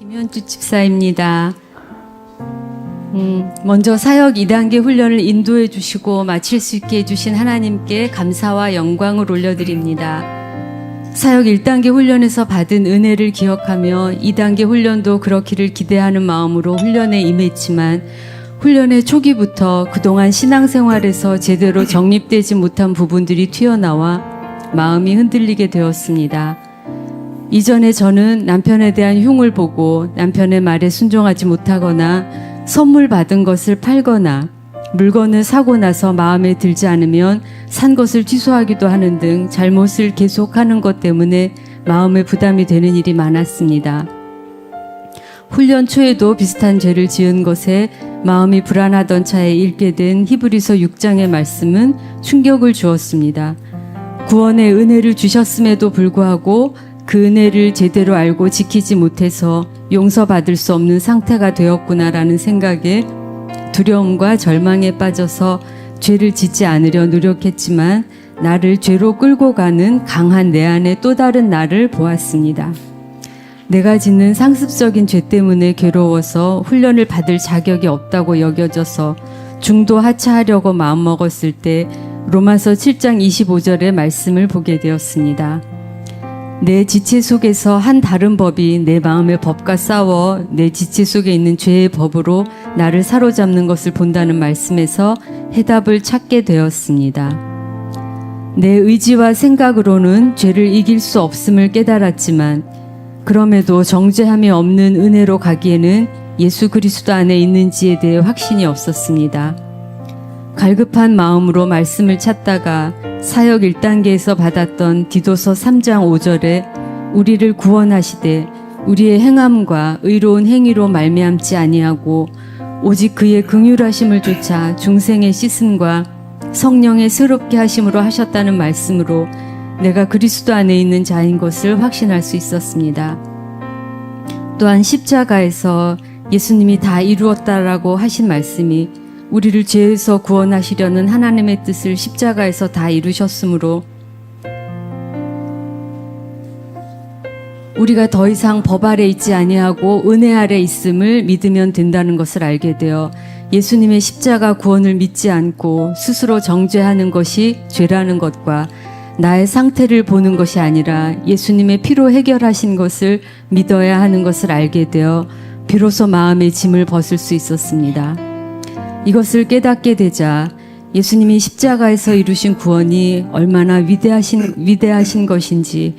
김현주 집사입니다. 음, 먼저 사역 2단계 훈련을 인도해 주시고 마칠 수 있게 해주신 하나님께 감사와 영광을 올려드립니다. 사역 1단계 훈련에서 받은 은혜를 기억하며 2단계 훈련도 그렇기를 기대하는 마음으로 훈련에 임했지만 훈련의 초기부터 그동안 신앙생활에서 제대로 정립되지 못한 부분들이 튀어나와 마음이 흔들리게 되었습니다. 이전에 저는 남편에 대한 흉을 보고 남편의 말에 순종하지 못하거나 선물 받은 것을 팔거나 물건을 사고 나서 마음에 들지 않으면 산 것을 취소하기도 하는 등 잘못을 계속하는 것 때문에 마음에 부담이 되는 일이 많았습니다. 훈련 초에도 비슷한 죄를 지은 것에 마음이 불안하던 차에 읽게 된 히브리서 6장의 말씀은 충격을 주었습니다. 구원의 은혜를 주셨음에도 불구하고 그 은혜를 제대로 알고 지키지 못해서 용서받을 수 없는 상태가 되었구나라는 생각에 두려움과 절망에 빠져서 죄를 짓지 않으려 노력했지만 나를 죄로 끌고 가는 강한 내 안의 또 다른 나를 보았습니다. 내가 짓는 상습적인 죄 때문에 괴로워서 훈련을 받을 자격이 없다고 여겨져서 중도 하차하려고 마음먹었을 때 로마서 7장 25절의 말씀을 보게 되었습니다. 내 지체 속에서 한 다른 법이 내 마음의 법과 싸워 내 지체 속에 있는 죄의 법으로 나를 사로잡는 것을 본다는 말씀에서 해답을 찾게 되었습니다. 내 의지와 생각으로는 죄를 이길 수 없음을 깨달았지만 그럼에도 정죄함이 없는 은혜로 가기에는 예수 그리스도 안에 있는지에 대해 확신이 없었습니다. 갈급한 마음으로 말씀을 찾다가 사역 1단계에서 받았던 디도서 3장 5절에 우리를 구원하시되 우리의 행함과 의로운 행위로 말미암지 아니하고 오직 그의 긍휼하심을 쫓아 중생의 씻음과 성령의 새롭게 하심으로 하셨다는 말씀으로 내가 그리스도 안에 있는 자인 것을 확신할 수 있었습니다. 또한 십자가에서 예수님이 다 이루었다라고 하신 말씀이 우리를 죄에서 구원하시려는 하나님의 뜻을 십자가에서 다 이루셨으므로 우리가 더 이상 법 아래 있지 아니하고 은혜 아래 있음을 믿으면 된다는 것을 알게 되어 예수님의 십자가 구원을 믿지 않고 스스로 정죄하는 것이 죄라는 것과 나의 상태를 보는 것이 아니라 예수님의 피로 해결하신 것을 믿어야 하는 것을 알게 되어 비로소 마음의 짐을 벗을 수 있었습니다. 이것을 깨닫게 되자 예수님이 십자가에서 이루신 구원이 얼마나 위대하신, 위대하신 것인지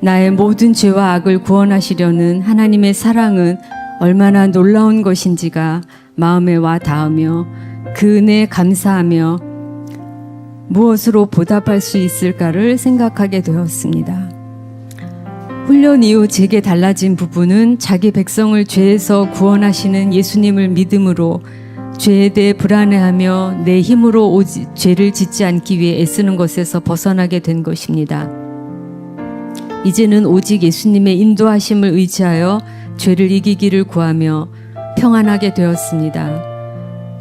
나의 모든 죄와 악을 구원하시려는 하나님의 사랑은 얼마나 놀라운 것인지가 마음에 와 닿으며 그 은혜에 감사하며 무엇으로 보답할 수 있을까를 생각하게 되었습니다. 훈련 이후 제게 달라진 부분은 자기 백성을 죄에서 구원하시는 예수님을 믿음으로 죄에 대해 불안해하며 내 힘으로 오지, 죄를 짓지 않기 위해 애쓰는 것에서 벗어나게 된 것입니다. 이제는 오직 예수님의 인도하심을 의지하여 죄를 이기기를 구하며 평안하게 되었습니다.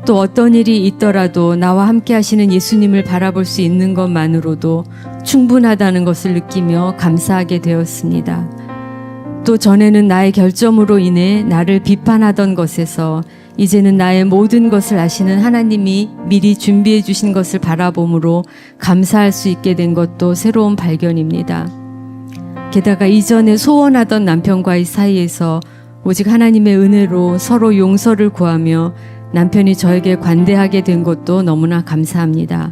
또 어떤 일이 있더라도 나와 함께 하시는 예수님을 바라볼 수 있는 것만으로도 충분하다는 것을 느끼며 감사하게 되었습니다. 또 전에는 나의 결점으로 인해 나를 비판하던 것에서 이제는 나의 모든 것을 아시는 하나님이 미리 준비해 주신 것을 바라봄으로 감사할 수 있게 된 것도 새로운 발견입니다. 게다가 이전에 소원하던 남편과의 사이에서 오직 하나님의 은혜로 서로 용서를 구하며 남편이 저에게 관대하게 된 것도 너무나 감사합니다.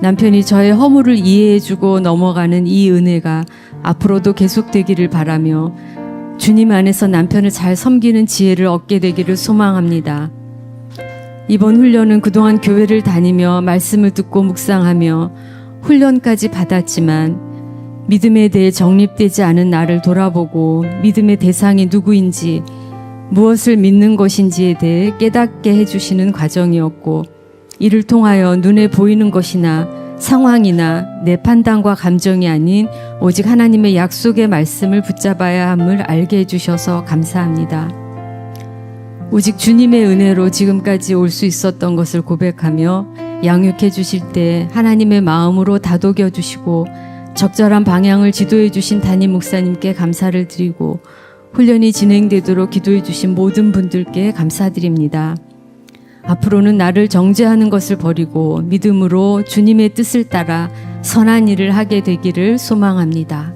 남편이 저의 허물을 이해해주고 넘어가는 이 은혜가 앞으로도 계속되기를 바라며 주님 안에서 남편을 잘 섬기는 지혜를 얻게 되기를 소망합니다. 이번 훈련은 그동안 교회를 다니며 말씀을 듣고 묵상하며 훈련까지 받았지만 믿음에 대해 정립되지 않은 나를 돌아보고 믿음의 대상이 누구인지 무엇을 믿는 것인지에 대해 깨닫게 해주시는 과정이었고 이를 통하여 눈에 보이는 것이나 상황이나 내 판단과 감정이 아닌 오직 하나님의 약속의 말씀을 붙잡아야 함을 알게 해주셔서 감사합니다. 오직 주님의 은혜로 지금까지 올 수 있었던 것을 고백하며 양육해 주실 때 하나님의 마음으로 다독여 주시고 적절한 방향을 지도해 주신 담임 목사님께 감사를 드리고 훈련이 진행되도록 기도해 주신 모든 분들께 감사드립니다. 앞으로는 나를 정죄하는 것을 버리고 믿음으로 주님의 뜻을 따라 선한 일을 하게 되기를 소망합니다.